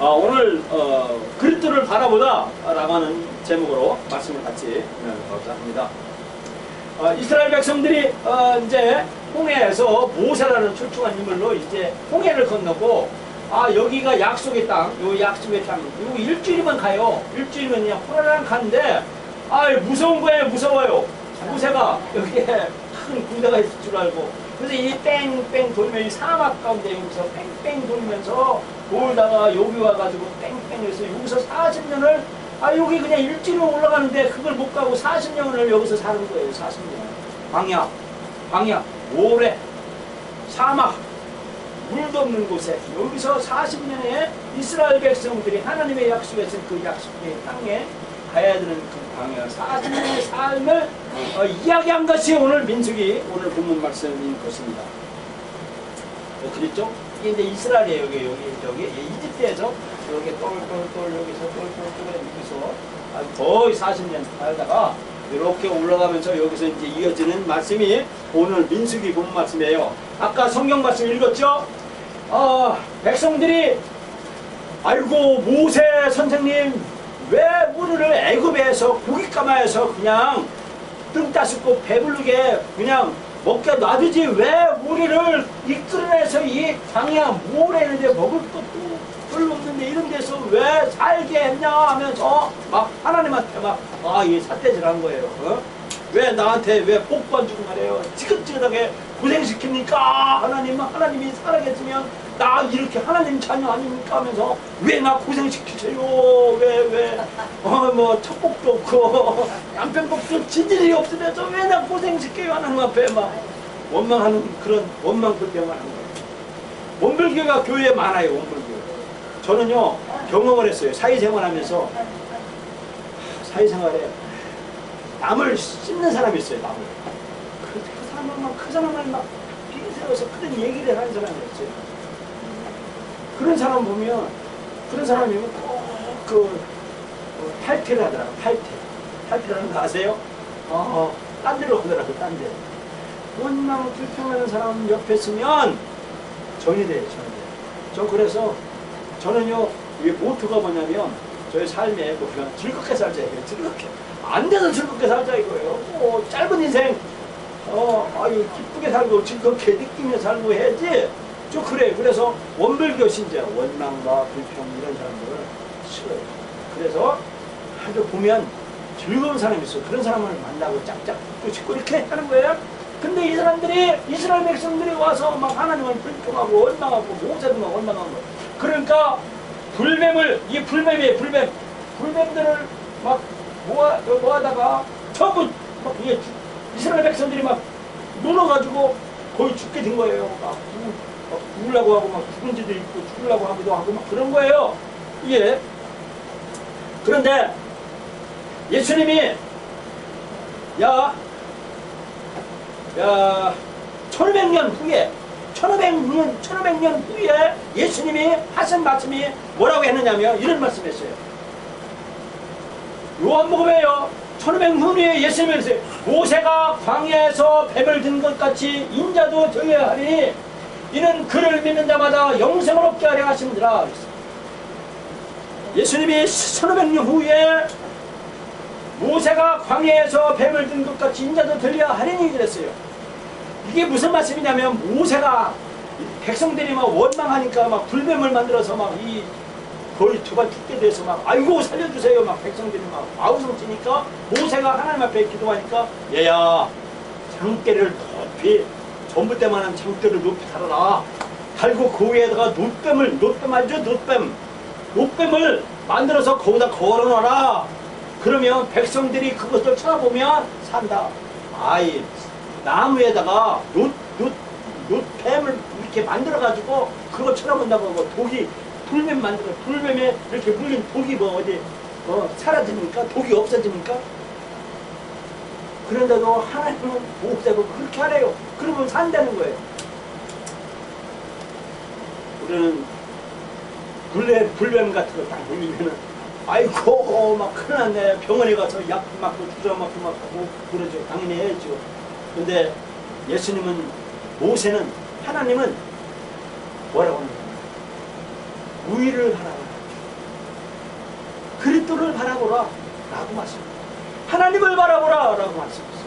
아, 오늘 어, 그리스도를 바라보다 라고 하는 제목으로 말씀을 같이 나누고자 합니다. 어, 이스라엘 백성들이 어, 이제 홍해에서 모세라는 출중한 인물로 이제 홍해를 건너고 아 여기가 약속의 땅, 요 약속의 땅, 요 일주일만 가요. 일주일만 그냥 호라랑 가는데 아 무서운 거예요, 무서워요. 모세가 여기에 큰 군대가 있을 줄 알고 그래서 이 뺑뺑 돌면 이 사막 가운데 여기서 뺑뺑 돌면서 돌다가 여기 와가지고 뺑뺑해서 여기서 40년을 아 여기 그냥 일주일로 올라가는데 그걸 못 가고 40년을 여기서 사는 거예요 40년. 광야 광야 모래 사막 물도 없는 곳에 여기서 40년에 이스라엘 백성들이 하나님의 약속했던 그 약속의 땅에 가야 되는 그 광야 40년의 삶을 어, 이야기한 것이 오늘 민숙이 오늘 본문 말씀인 것입니다. 어, 그랬죠? 이게 이제 이스라엘이에요. 여기 여기 여기 이집트에서 여기 똘똘똘 여기서 똘똘똘 여기서 아, 거의 40년 살다가 이렇게 올라가면서 여기서 이제 이어지는 말씀이 오늘 민숙이 본 말씀이에요. 아까 성경 말씀 읽었죠? 아 백성들이 아이고 모세 선생님 왜 우리를 애굽에서 고깃가마에서 그냥 등 따스고 배부르게 그냥 먹게 놔두지 왜 우리를 이끌어내서 이 광야 모래는데 먹을 것도 별로 없는데 이런 데서 왜 살게 했냐 하면서 막 하나님한테 막 아이 삿대질한 거예요. 어? 왜 나한테 왜안 주고 말해요? 지긋지긋하게 고생시킵니까? 하나님 하나님이 살아계시면 나 이렇게 하나님 자녀 아닙니까? 하면서 왜 나 고생시키세요? 왜 왜? 어뭐 첫 복도 없고 남편 복도 지질이 없으면서 왜 나 고생시켜요? 하나님 앞에 막 원망하는 그런 원망 불평하는 거예요. 원불교가 교회에 많아요. 원불교. 저는요 경험을 했어요. 사회생활하면서 사회생활에 남을 씹는 사람이 있어요. 남을. 그, 그 사람은 막, 그 사람을 막 비세워서 그런 얘기를 하는 사람이 있어요. 그런 사람 보면, 그런 사람이면 꼭그 어, 탈퇴를 하더라고, 탈퇴. 탈퇴라는 거 아세요? 어, 딴 데로 가더라고, 딴 데. 원망 불평하는 사람 옆에 있으면 정이 돼요, 정이. 저 그래서 저는요, 이게 모토가 뭐냐면, 저의 삶에 목표는 즐겁게 살자 이거예요, 즐겁게. 안 돼서 즐겁게 살자 이거예요. 뭐, 짧은 인생, 어, 아유, 기쁘게 살고 즐겁게 느끼며 살고 해야지. 저 그래. 그래서 원불교 신자, 원망과 불평 이런 사람들을 싫어요. 그래서 아주 보면 즐거운 사람이 있어. 그런 사람을 만나고 짝짝 붙고 싶고 이렇게 하는 거예요. 근데 이 사람들이, 이스라엘 백성들이 와서 막 하나님을 불평하고 원망하고 모세도 막 원망하고 그러니까 불뱀을, 이게 불뱀이에요, 불뱀. 불뱀들을 막 모아, 모아다가 전부 막 이게 이스라엘 백성들이 막 물어가지고 거의 죽게 된 거예요. 막, 죽, 막 죽으려고 하고 막 죽은 지도 있고 죽으려고 하기도 하고 막 그런 거예요. 이게. 그런데 예수님이 야, 야, 1500년 후에 1500년, 1500년 후에 예수님이 하신 말씀이 뭐라고 했느냐면 이런 말씀했어요. 요한복음에요. 1500년 후에 예수님이 그랬어요. 모세가 광야에서 뱀을 든 것 같이 인자도 되어야 하리니 이는 그를 믿는 자마다 영생을 얻게 하려 하심이라. 예수님이 1500년 후에 모세가 광야에서 뱀을 든 것 같이 인자도 되려 하리니 그랬어요. 이게 무슨 말씀이냐면 모세가 백성들이 막 원망하니까 막 불뱀을 만들어서 막 이 거의 두발 죽게 돼서 막 아이고 살려주세요 막 백성들이 막 아우성 치니까 모세가 하나님 앞에 기도하니까 얘야 장대를 높이 전부 때만한 장대를 높이 달아라. 달고 그 위에다가 노뱀을 노뱀 알죠? 노뱀. 노뱀을 만들어서 거기다 걸어놔라. 그러면 백성들이 그것을 쳐다보면 산다. 아이 나무에다가 노, 노, 노뱀을 이렇게 만들어가지고 그거 쳐다본다고 하고 독이 불뱀 만들어 불뱀에 이렇게 물린 독이 뭐 어디 어, 사라집니까? 독이 없어집니까? 그런데도 하나님은 목자고 그렇게 하래요. 그러면 산다는 거예요. 우리는 불뱀, 불뱀 같은 거 딱 물리면은 아이고 막 큰일 났네 병원에 가서 약 맞고 주사 맞고 막 하고 그러죠 당연히 해야죠 근데 예수님은 모세는 하나님은 뭐라고 거예요 우위를 바라보라 라고 말씀합니다. 하나님을 바라보라 라고 말씀했어요.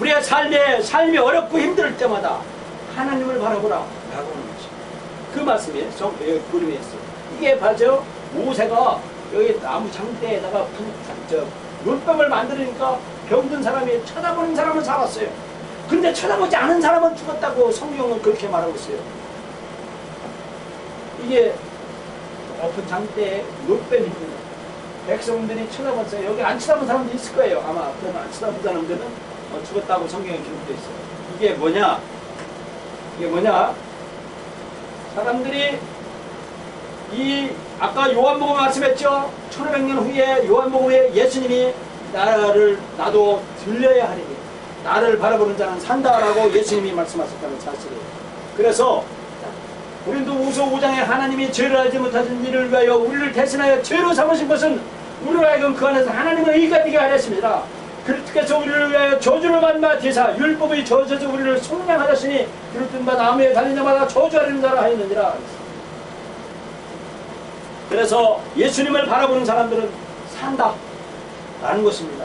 우리의 삶에, 삶이 어렵고 힘들 때마다 하나님을 바라보라 라고 하는 것입니다. 그 말씀이 정, 여기 그림에 있어요. 이게 바로 모세가 여기 나무 장대에다가 불, 저, 물병을 만들으니까 병든 사람이 쳐다보는 사람은 살았어요. 근데 쳐다보지 않은 사람은 죽었다고 성경은 그렇게 말하고 있어요. 이게 높은 장대에 있는 백성들이 쳐다봤어요. 여기 안 쳐다본 사람도 있을 거예요. 아마 그러면 안 쳐다본 사람들은 어, 죽었다고 성경에 기록되어 있어요. 이게 뭐냐? 이게 뭐냐? 사람들이 이 아까 요한복음 말씀했죠. 1500년 후에 요한복음 후에 예수님이 나를 나도 들려야 하리니 나를 바라보는 자는 산다라고 예수님이 말씀하셨다는 사실이에요. 그래서 우리도 우서 5장에 하나님이 죄를 알지 못하신 이를 위하여 우리를 대신하여 죄로 삼으신 것은 우리로 하여금 그 안에서 하나님의 의가 되게 하였습니다. 그렇게서 우리를 위하여 저주를 받마 대사 율법의 저주에서 우리를 속량하셨으니 그렇든 바 나무에 달린 자마다 저주하려는 자라 하였느니라. 그래서 예수님을 바라보는 사람들은 산다 라는 것입니다.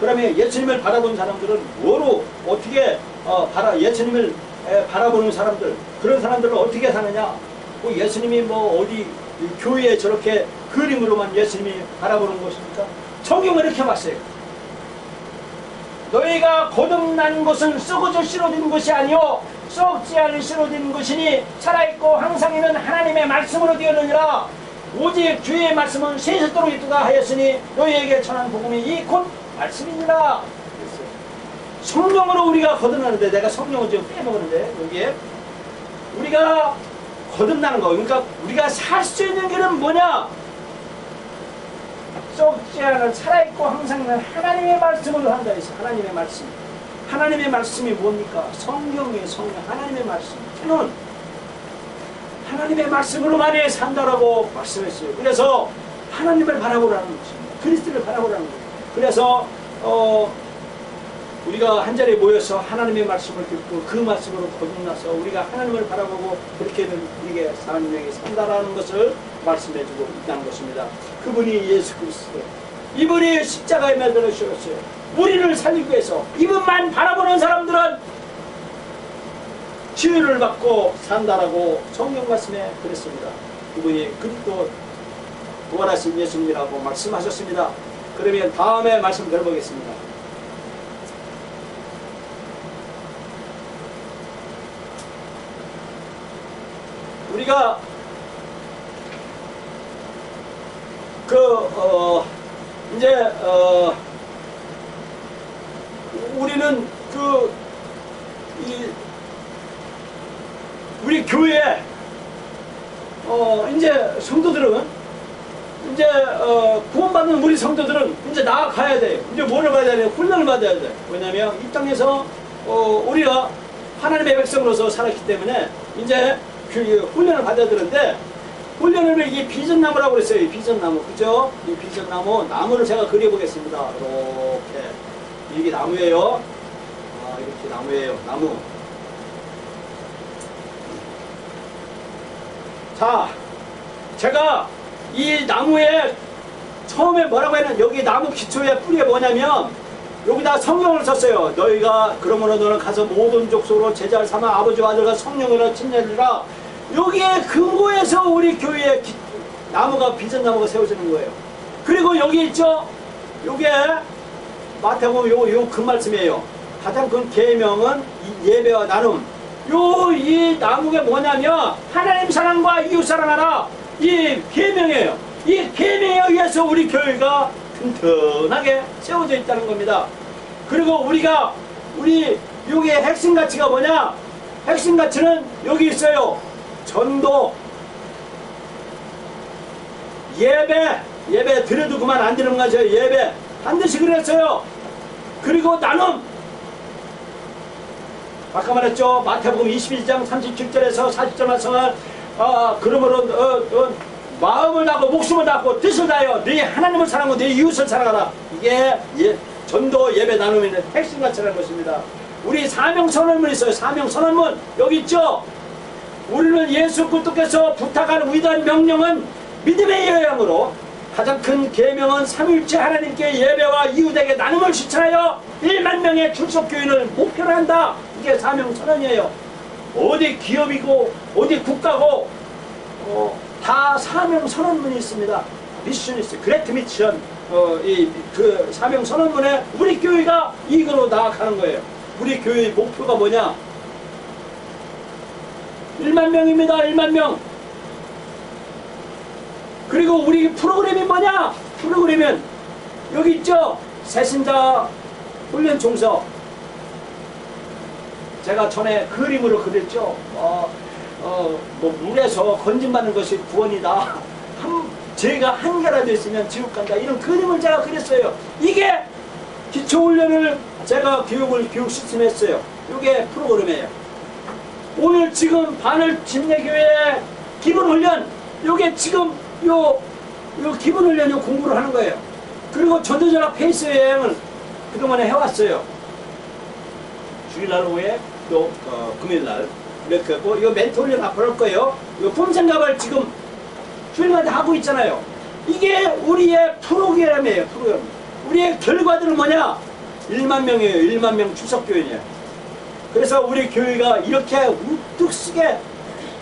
그러면 예수님을 바라보는 사람들은 뭐로 어떻게 어, 바라 예수님을 에, 바라보는 사람들 그런 사람들은 어떻게 사느냐? 뭐 예수님이 뭐 어디 이 교회에 저렇게 그림으로만 예수님이 바라보는 것입니까? 성경은 이렇게 봤어요. 너희가 거듭난 것은 썩어져 실어진 것이 아니요 썩지 않은 실어진 것이니 살아있고 항상 있는 하나님의 말씀으로 되었느니라. 오직 주의 말씀은 세세도록 있도다 하였으니 너희에게 전한 복음이 이 곧 말씀이니라. 성령으로 우리가 거듭나는데 내가 성령을 지금 빼먹었는데 여기에. 우리가 거듭나는 거 그러니까 우리가 살 수 있는 길은 뭐냐 썩지 않은 살아있고 항상 있는 하나님의 말씀으로 한다 했어 하나님의 말씀. 하나님의 말씀이 뭡니까? 성경이에요 성경 하나님의 말씀. 저는 하나님의 말씀으로만이 산다라고 말씀했어요. 그래서 하나님을 바라보라는 것입니다. 그리스도를 바라보라는 거예요. 그래서 어 우리가 한 자리에 모여서 하나님의 말씀을 듣고 그 말씀으로 거듭나서 우리가 하나님을 바라보고 그렇게는 우리에게 사람에게 산다라는 것을 말씀해주고 있다는 것입니다. 그분이 예수 그리스도. 이분이 십자가에 매달려 주셨어요. 우리를 살리기 위해서 이분만 바라보는 사람들은 치유를 받고 산다라고 성경 말씀에 그랬습니다. 그분이 그리스도 부활하신 예수님이라고 말씀하셨습니다. 그러면 다음에 말씀 들어보겠습니다. 우리가 그 어, 이제 어, 우리는 그 이, 우리 교회 어, 이제 성도들은 이제 어, 구원받는 우리 성도들은 이제 나아가야 돼요. 이제 뭐를 받아야 돼요? 훈련을 받아야 돼. 왜냐하면 이 땅에서 어, 우리가 하나님의 백성으로서 살았기 때문에 이제 그 훈련을 받아야 되는데 훈련을 이 비전나무라고 그랬어요. 이 비전나무 그죠? 이 비전나무 나무를 제가 그려보겠습니다. 이렇게 이게 나무예요. 아, 이렇게 나무예요. 나무. 자, 제가 이 나무에 처음에 뭐라고 했는 여기 나무 기초의 뿌리가 뭐냐면 여기다 성경을 썼어요. 너희가 그러므로 너는 가서 모든 족속으로 제자를 삼아 아버지와 아들과 성령으로 친애리라. 여기에 근거에서 우리 교회에 기- 나무가 비전나무가 세워지는 거예요. 그리고 여기 있죠. 요게 마태복음 요 요 그 말씀이에요. 가장 큰 계명은 이 예배와 나눔. 요 이 나무가 뭐냐면 하나님 사랑과 이웃 사랑하라. 이 계명이에요. 이 계명에 의해서 우리 교회가 튼튼하게 세워져 있다는 겁니다. 그리고 우리가 우리 여기에 핵심 가치가 뭐냐? 핵심 가치는 여기 있어요. 전도, 예배, 예배 드려도 그만 안 드리는 거죠. 예배 반드시 그랬어요. 그리고 나눔. 아까 말했죠. 마태복음 21장 37절에서 40절 말씀을 아, 그러므로 어, 어, 마음을 다하고 목숨을 다하고 뜻을 다하여 네 하나님을 사랑하고 네 이웃을 사랑하라. 이게 예, 전도 예배 나눔의 핵심 가치라는 것입니다. 우리 사명 선언문 있어요. 사명 선언문 여기 있죠. 우리는 예수 그리스도께서 부탁한 위대한 명령은 믿음의 여행으로 가장 큰 계명은 삼일째 하나님께 예배와 이웃에게 나눔을 실천하여 1만 명의 출석교인을 목표로 한다. 이게 사명 선언이에요. 어디 기업이고 어디 국가고 어, 다 사명 선언문이 있습니다. 미션이스 그레트 미션 어, 이 그 사명 선언문에 우리 교회가 이거로 나아가는 거예요. 우리 교회의 목표가 뭐냐? 1만 명입니다. 1만 명. 그리고 우리 프로그램이 뭐냐? 프로그램은 여기 있죠? 새신자 훈련 종서. 제가 전에 그림으로 그렸죠. 어, 어, 뭐 물에서 건진받는 것이 구원이다. 한, 죄가 한 개라도 있으면 지옥 간다. 이런 그림을 제가 그렸어요. 이게 기초훈련을 제가 교육을 교육 시스템 했어요. 이게 프로그램이에요. 오늘 지금 바늘 침례교회 기본훈련 요게 지금 요, 요 기본훈련 요 공부를 하는 거예요. 그리고 전도전학 페이스 여행을 그동안에 해왔어요. 주일날 오후에 또 어, 금요일날 이렇게 하고 이 멘토 훈련 앞으로 할 거예요. 이 품생갑을 지금 주일마다 하고 있잖아요. 이게 우리의 프로그램이에요. 프로그램. 우리의 결과들은 뭐냐? 1만 명이에요. 1만 명 출석교인이에요. 그래서 우리 교회가 이렇게 우뚝 쓰게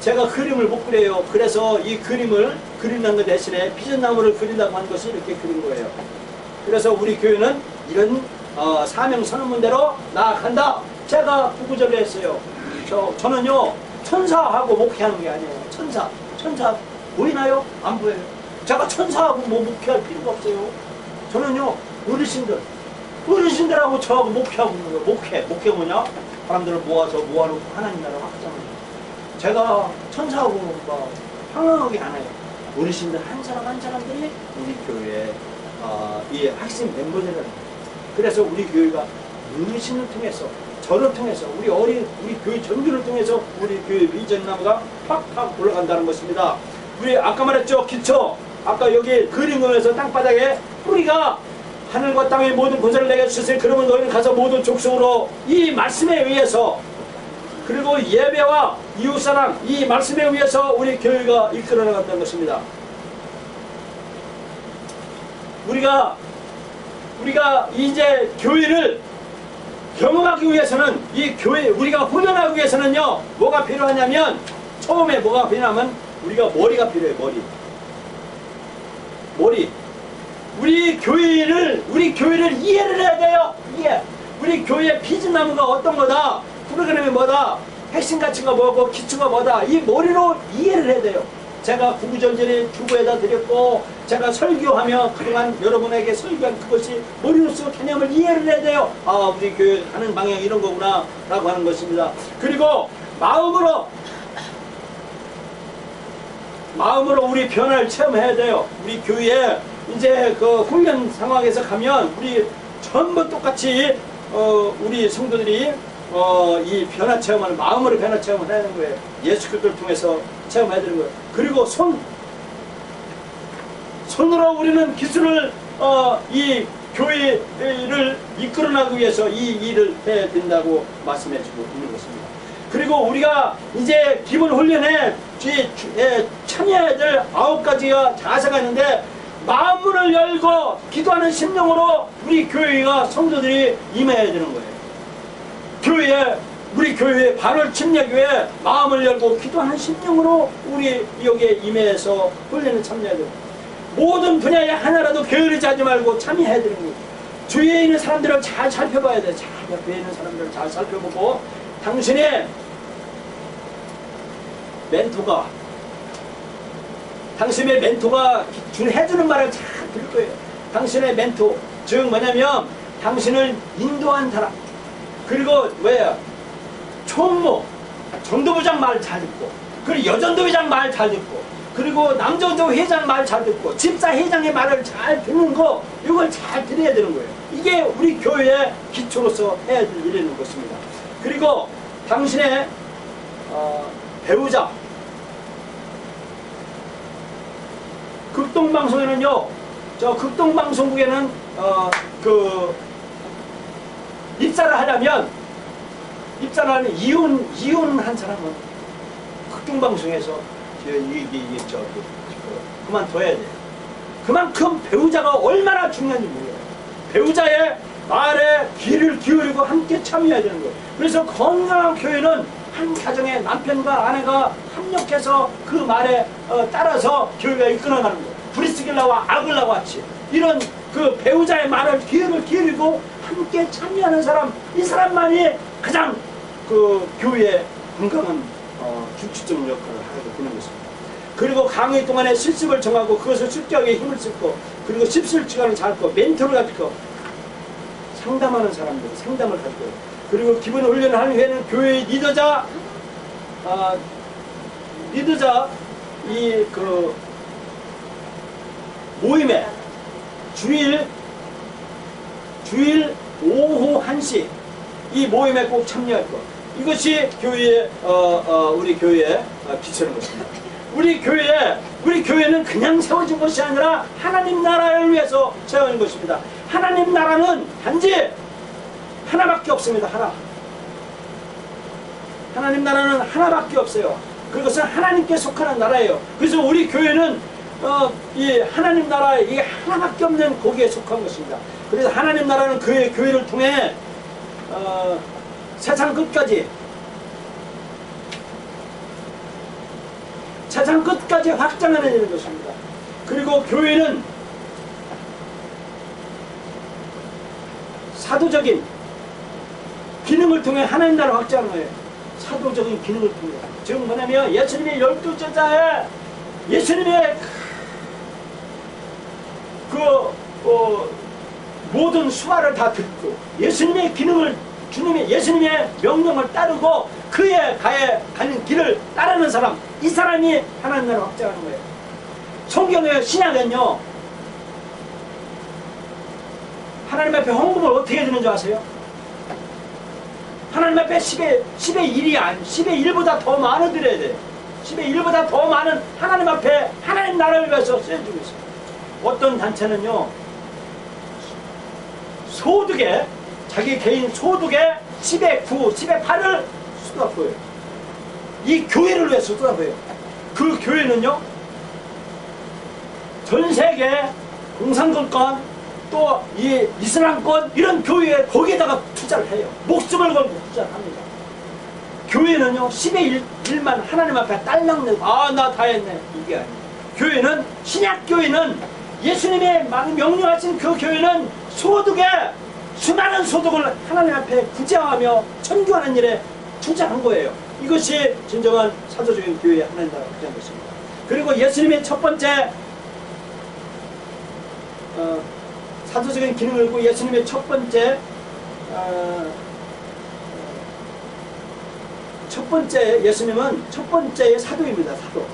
제가 그림을 못 그려요. 그래서 이 그림을 그린다는 것 대신에 피전나무를 그린다고 하는 것이 이렇게 그린 거예요. 그래서 우리 교회는 이런 어, 사명 선언문대로 나아간다. 제가 구구절을 했어요. 저, 저는요, 천사하고 목회하는 게 아니에요. 천사. 천사 보이나요? 안 보여요. 제가 천사하고 뭐 목회할 필요가 없어요. 저는요, 어르신들. 어르신들하고 저하고 목회하고 있는 거예요. 목회. 목회 뭐냐? 사람들을 모아서 모아놓고 하나님 나라 확장하는 제가 천사하고 뭐 평안하게 안 해요. 어르신들 한 사람 한 사람들이 우리 교회의 어, 이 학생 멤버들은 그래서 우리 교회가 어르신을 통해서 저를 통해서 우리 어린 우리 교회 전교를 통해서 우리 교회 비전 나무가 팍팍 올라간다는 것입니다. 우리 아까 말했죠 기초 아까 여기 그림 보면서 땅바닥에 뿌리가 하늘과 땅의 모든 권세를 내게 주셨으니 그러면 너희는 가서 모든 족속으로 이 말씀에 의해서 그리고 예배와 이웃사랑 이 말씀에 의해서 우리 교회가 이끌어 나간다는 것입니다. 우리가 우리가 이제 교회를 경험하기 위해서는 이 교회 우리가 훈련하기 위해서는요 뭐가 필요하냐면 처음에 뭐가 필요하면 우리가 머리가 필요해 머리 머리 우리 교회를 우리 교회를 이해를 해야 돼요. 이해. 우리 교회 피즈나무가 어떤 거다? 프로그램이 뭐다? 핵심 가치가 뭐고 기초가 뭐다? 이 머리로 이해를 해야 돼요. 제가 구구절절히 주부에다 드렸고 제가 설교하며 그동안 여러분에게 설교한 그것이 머리로서 개념을 이해를 해야 돼요. 아 우리 교회 하는 방향 이런 거구나 라고 하는 것입니다. 그리고 마음으로 마음으로 우리 변화를 체험해야 돼요. 우리 교회에 이제 그 훈련 상황에서 가면 우리 전부 똑같이 어 우리 성도들이 어 이 변화 체험을 마음으로 변화 체험을 되는 거예요. 예수 그리스도를 통해서 체험해야 되는 거예요. 그리고 손 손으로 우리는 기술을 어 이 교회를 이끌어 나가기 위해서 이 일을 해야 된다고 말씀해 주고 있는 것입니다. 그리고 우리가 이제 기본 훈련에 참여해야 될 아홉 가지가 자세가 있는데 마음문을 열고 기도하는 심령으로 우리 교회가 성도들이 임해야 되는 거예요. 교회에 우리 교회에 발을 침례교회 마음을 열고 기도하는 심령으로 우리 여기에 임해서 훈련에 참여해야 돼요. 모든 분야에 하나라도 게으르지 하지 말고 참여해야 되는 거예요. 주위에 있는 사람들을 잘 살펴봐야 돼. 잘 옆에 있는 사람들을 잘 살펴보고 당신의 멘토가 당신의 멘토가 준 해주는 말을 잘 들을 거예요. 당신의 멘토 즉 뭐냐면 당신을 인도한 사람 그리고 왜요? 총무 정도부장 말 잘 듣고 그리고 여전도 회장 말 잘 듣고 그리고 남정도 회장 말 잘 듣고 집사 회장의 말을 잘 듣는 거 이걸 잘 들어야 되는 거예요. 이게 우리 교회의 기초로서 해야 될 일이라는 것입니다. 그리고 당신의 어, 배우자 극동방송에는요, 저 극동방송국에는, 어, 그, 입사를 하려면, 입사를 하면 이혼, 이혼한 사람은 극동방송에서, 저, 이, 이, 이, 저, 그, 그, 그만둬야 돼요. 그만큼 배우자가 얼마나 중요한지 몰라요. 배우자의 말에 귀를 기울이고 함께 참여해야 되는 거예요. 그래서 건강한 교회는 한 가정의 남편과 아내가 합력해서 그 말에 어, 따라서 교회가 이끌어가는 거예요. 브리스길라와 아글라와 같이 이런 그 배우자의 말을 귀를 기울이고 함께 참여하는 사람 이 사람만이 가장 그 교회의 건강한 어, 주축적인 역할을 하게 되는 것입니다. 그리고 강의 동안에 실습을 정하고 그것을 숙지하게 힘을 쓰고 그리고 십술 시간을 잡고 멘토를 가지고 상담하는 사람들 상담을 가지고 그리고 기본 훈련을 하는 후에는 교회의 리더자 아, 리더자 이그 모임에 주일 주일 오후 1시 이 모임에 꼭 참여할 것 이것이 교회의 어, 어, 우리 교회에 어, 비추는 것입니다. 우리 교회에 우리 교회는 그냥 세워진 것이 아니라 하나님 나라를 위해서 세워진 것입니다. 하나님 나라는 단지 하나밖에 없습니다. 하나. 하나님 나라는 하나밖에 없어요. 그것은 하나님께 속하는 나라예요. 그래서 우리 교회는 어, 이 하나님 나라 이 하나밖에 없는 거기에 속한 것입니다. 그래서 하나님 나라는 그의 교회를 통해 어, 세상 끝까지 세상 끝까지 확장하는 것입니다. 그리고 교회는 사도적인 기능을 통해 하나님 나라 확장하는 거예요. 사도적인 기능을 통해. 즉 뭐냐면 예수님의 열두 제자에 예수님의 그 어, 모든 수화를 다 듣고 예수님의 기능을 주님의 예수님의 명령을 따르고 그의 가에 가는 길을 따르는 사람 이 사람이 하나님 나라 확장하는 거예요. 성경의 신약은요 하나님 앞에 헌금을 어떻게 되는 줄 아세요? 하나님 앞에 10의, 10의 1이 아니 10의 1보다 더 많은 드려야 돼요. 10의 1보다 더 많은 하나님 앞에 하나님 나라를 위해서 쓰여주고 있어요. 어떤 단체는요 소득에 자기 개인 소득의 10의 9, 10의 8을 쏟아부어요. 이 교회를 위해서 쏟아부어요. 그 교회는요 전 세계 공산권권 또 이 이슬람권 이런 교회에 거기에다가 투자를 해요. 목숨을 걸고 투자를 합니다. 교회는요 10의 1, 만 하나님 앞에 딸랑 내고 아 나 다 했네 이게 아니에요. 교회는 신약 교회는 예수님의 막 명령하신 그 교회는 소득에 수많은 소득을 하나님 앞에 구제하며 천교하는 일에 투자한 거예요. 이것이 진정한 사도적인 교회의 하나님 나라 확장 것입니다. 그리고 예수님의 첫 번째 어, 사도적인 기능을 고 예수님의 첫 번째 어, 첫 번째 예수님은 첫 번째의 사도입니다. 사도.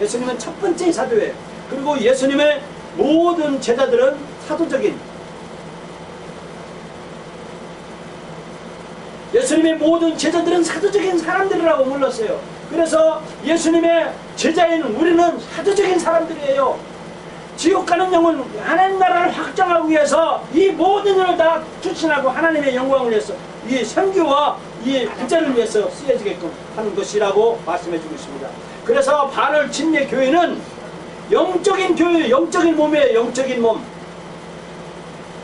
예수님은 첫 번째 사도예요. 그리고 예수님의 모든 제자들은 사도적인 예수님의 모든 제자들은 사도적인 사람들이라고 불렀어요. 그래서 예수님의 제자인 우리는 사도적인 사람들이에요. 지옥 가는 영은 하나님 나라를 확장하기 위해서 이 모든 일을 다 추진하고 하나님의 영광을 위해서 이 선교와 이 부자를 위해서 쓰여지게끔 하는 것이라고 말씀해 주고 있습니다. 그래서 바를 침례 교회는 영적인 교회, 영적인 몸이에요. 영적인 몸.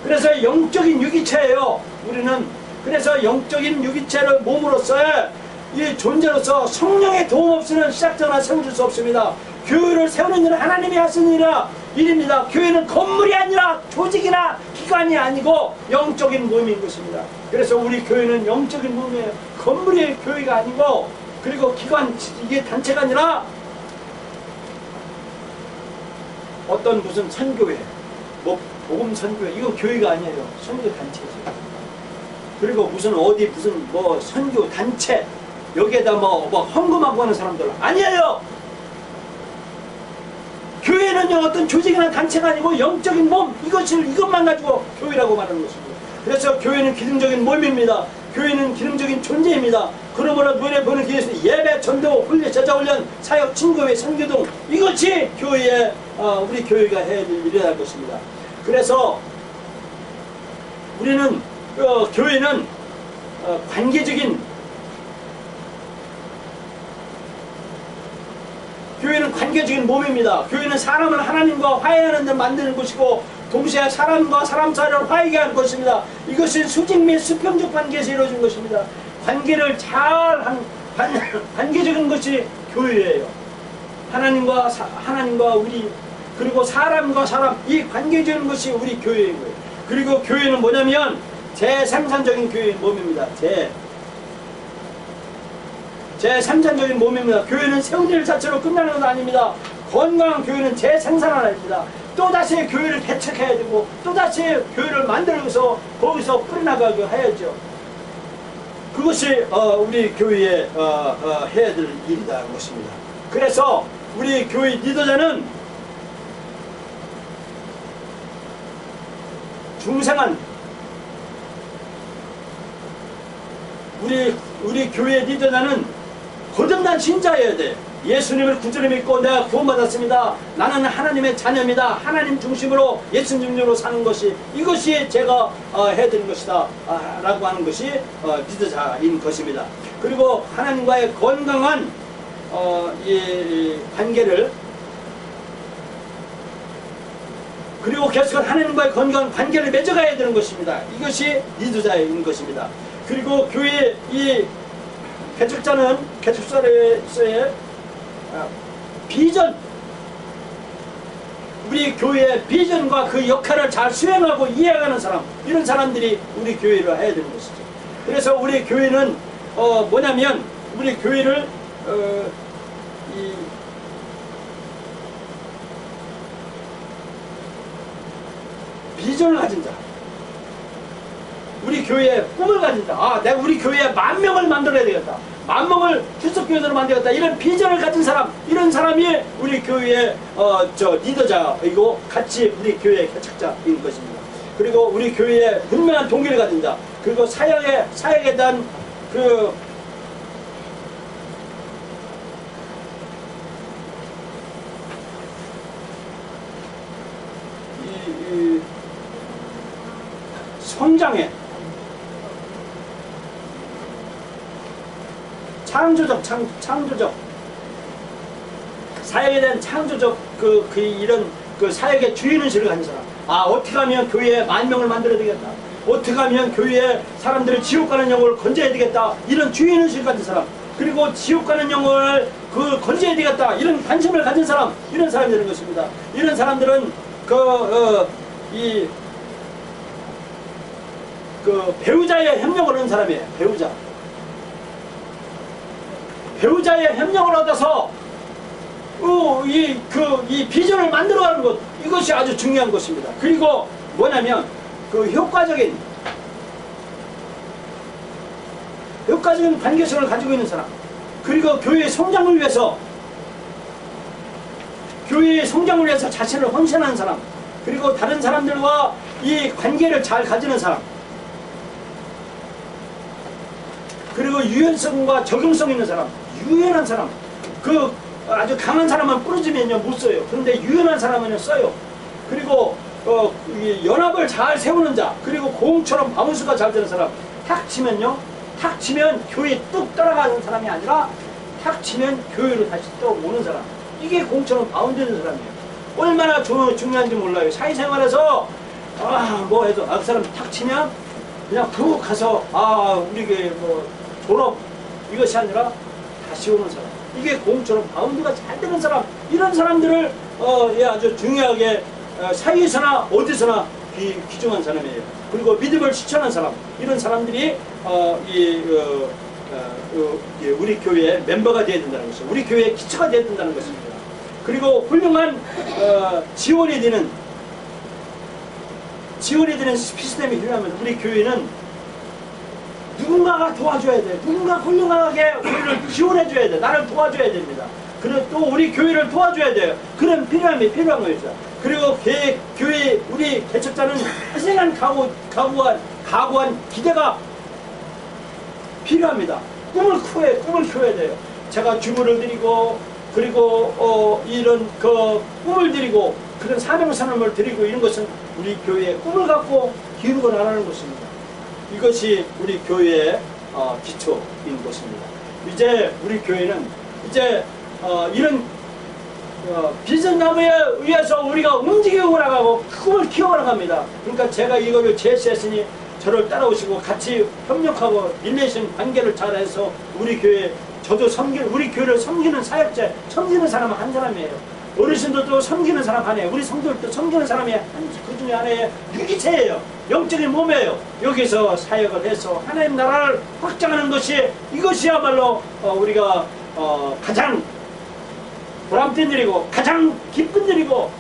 그래서 영적인 유기체예요. 우리는 그래서 영적인 유기체를 몸으로서의 이 존재로서 성령의 도움 없이는 시작전화 세워줄 수 없습니다. 교회를 세우는 일은 하나님이 하시는 일이라 일입니다. 교회는 건물이 아니라 조직이나 기관이 아니고 영적인 몸인 것입니다. 그래서 우리 교회는 영적인 몸이에요. 건물이 교회가 아니고 그리고 기관 이게 단체가 아니라 어떤 무슨 선교회, 뭐 복음 선교회 이거 교회가 아니에요. 선교 단체죠. 그리고 무슨 어디 무슨 뭐 선교 단체 여기에다 뭐, 뭐 헌금하고 하는 사람들 아니에요. 교회는요 어떤 조직이나 단체가 아니고 영적인 몸 이것을 이것만 가지고 교회라고 말하는 것입니다. 그래서 교회는 기능적인 몸입니다. 교회는 기능적인 존재입니다. 그러므로 눈에 보는 기회에서 예배, 전도, 훈련, 제자 훈련, 사역, 친교회, 선교등 이것이 교회에 어, 우리 교회가 해야 될 일이라는 것입니다. 그래서 우리는 어, 교회는 어, 관계적인 교회는 관계적인 몸입니다. 교회는 사람을 하나님과 화해하는 데 만드는 곳이고 동시에 사람과 사람 사이를 화해하게 하는 것입니다. 이것은 수직 및 수평적 관계에서 이루어진 것입니다. 관계를 잘한 관계적인 것이 교회예요. 하나님과 사, 하나님과 우리 그리고 사람과 사람 이 관계적인 것이 우리 교회이고요. 그리고 교회는 뭐냐면 제생산적인 교회의 몸입니다. 제 제생산적인 몸입니다. 교회는 세운 일 자체로 끝나는 건 아닙니다. 건강한 교회는 재생산하입니다. 또다시 교회를 개척해야 되고 또다시 교회를 만들어서 거기서 풀어나가게 해야죠. 그것이 어, 우리 교회에 어, 어, 해야 될 일이다 것입니다. 그래서 우리 교회 리더자는 중생한 우리 우리 교회 리더자는 거듭난 신자여야 돼. 예수님을 구주로 믿고 내가 구원받았습니다. 나는 하나님의 자녀입니다. 하나님 중심으로 예수님 중심으로 사는 것이 이것이 제가 어, 해드린 것이다 아, 라고 하는 것이 어, 리더자인 것입니다. 그리고 하나님과의 건강한 어, 이, 이 관계를 그리고 계속 하나님과의 건강한 관계를 맺어가야 되는 것입니다. 이것이 리더자인 것입니다. 그리고 교회 이 개척자는 개척사에서의 아, 비전 우리 교회의 비전과 그 역할을 잘 수행하고 이해하는 사람 이런 사람들이 우리 교회를 해야 되는 것이죠. 그래서 우리 교회는 어 뭐냐면 우리 교회를 어, 이 비전을 가진 자 우리 교회에 꿈을 가진 자 아, 내가 우리 교회에 만 명을 만들어야 되겠다. 만 명을 출석교회로 만들겠다. 이런 비전을 가진 사람, 이런 사람이 우리 교회의 어, 저 리더자이고 같이 우리 교회의 개척자인 것입니다. 그리고 우리 교회에 분명한 동기를 가진 자, 그리고 사역에 사역에 대한 그 성장에 창조적 창, 창조적. 사역에 대한 창조적 그, 그 이런 그 사역의 주인 의식을 가진 사람. 아 어떻게 하면 교회에 만 명을 만들어야 되겠다. 어떻게 하면 교회에 사람들을 지옥 가는 영혼을 건져야 되겠다. 이런 주인 의식을 가진 사람. 그리고 지옥 가는 영혼을 그 건져야 되겠다. 이런 관심을 가진 사람. 이런 사람이 되는 것입니다. 이런 사람들은 그 어, 이그 배우자의 협력을 얻는 사람이에요. 배우자. 배우자의 협력을 얻어서 어, 이, 그, 이 비전을 만들어가는 것 이것이 아주 중요한 것입니다. 그리고 뭐냐면 그 효과적인 효과적인 관계성을 가지고 있는 사람 그리고 교회의 성장을 위해서 교회의 성장을 위해서 자신을 헌신하는 사람 그리고 다른 사람들과 이 관계를 잘 가지는 사람 그리고 유연성과 적용성 있는 사람, 유연한 사람, 그 아주 강한 사람만 부러지면요 못 써요. 그런데 유연한 사람은 써요. 그리고 어, 연합을 잘 세우는 자, 그리고 공처럼 바운스가 잘 되는 사람, 탁 치면요, 탁 치면 교회 뚝 따라가는 사람이 아니라 탁 치면 교회로 다시 또 오는 사람. 이게 공처럼 바운드는 사람이에요. 얼마나 조, 중요한지 몰라요. 사회생활에서 아 뭐 해도 아, 그 사람 탁 치면 그냥 푹 가서 아 우리 뭐 졸업 이것이 아니라 다시 오는 사람 이게 공처럼 바운드가 잘 되는 사람 이런 사람들을 어, 예, 아주 중요하게 어, 사회에서나 어디서나 기, 기중한 사람이에요. 그리고 믿음을 실천한 사람 이런 사람들이 어, 이, 어, 어, 예, 우리 교회의 멤버가 되어야 된다는 것이죠 우리 교회의 기초가 되어야 된다는 것입니다. 그리고 훌륭한 어, 지원이 되는 지원이 되는 시스템이 필요하면 우리 교회는 누군가가 도와줘야 돼. 누군가 훌륭하게 우리를 지원해줘야 돼. 나를 도와줘야 됩니다. 그리고 또 우리 교회를 도와줘야 돼요. 그런 필요함이 필요한 거죠. 그리고 교회, 교회 우리 개척자는 희생한 각오, 각오한, 각오한 기대가 필요합니다. 꿈을 크게 꿈을 키워야 돼요. 제가 주부를 드리고 그리고 어, 이런 그 꿈을 드리고 그런 사명 선언을 드리고 이런 것은 우리 교회의 꿈을 갖고 기르고 나가는 것입니다. 이것이 우리 교회의 어, 기초인 것입니다. 이제 우리 교회는 이제 어, 이런 어, 비전나무에 의해서 우리가 움직이고 나가고 꿈을 키워 나갑니다. 그러니까 제가 이거를 제시했으니 저를 따라오시고 같이 협력하고 릴레이션 관계를 잘해서 우리 교회 저도 섬기 우리 교회를 섬기는 사역자 섬기는 사람은 한 사람이에요. 어르신들도 섬기는 사람 하나예요. 우리 성도들도 섬기는 사람이 한, 그 중에 하나의 유기체예요. 영적인 몸이에요. 여기서 사역을 해서 하나님 나라를 확장하는 것이 이것이야말로 어, 우리가 어, 가장 보람된 일이고 가장 기쁜 일이고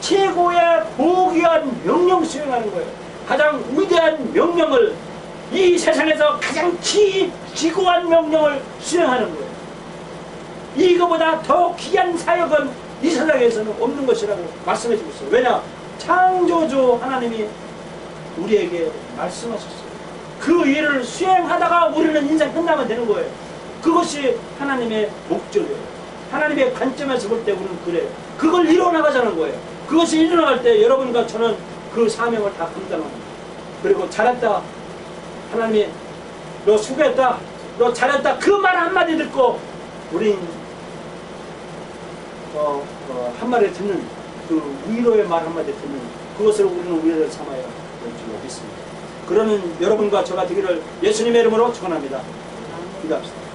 최고의 고귀한 명령 수행하는 거예요. 가장 위대한 명령을 이 세상에서 가장 기, 기고한 명령을 수행하는 거예요. 이거보다 더 귀한 사역은 이 세상에서는 없는 것이라고 말씀해 주고 있어요. 왜냐? 창조주 하나님이 우리에게 말씀하셨어요. 그 일을 수행하다가 우리는 인생 끝나면 되는 거예요. 그것이 하나님의 목적이에요. 하나님의 관점에서 볼 때 우리는 그래요. 그걸 이뤄나가자는 거예요. 그것이 이뤄나갈 때 여러분과 저는 그 사명을 다 감당합니다. 그리고 잘했다. 하나님이 너 수고했다. 너 잘했다. 그 말 한마디 듣고 우린 어, 어, 한마디 듣는 그 위로의 말 한마디 듣는 그것을 우리는 위로를 삼아야 될줄 믿습니다. 그러는 여러분과 저가 되기를 예수님의 이름으로 축원합니다. 기도합시다.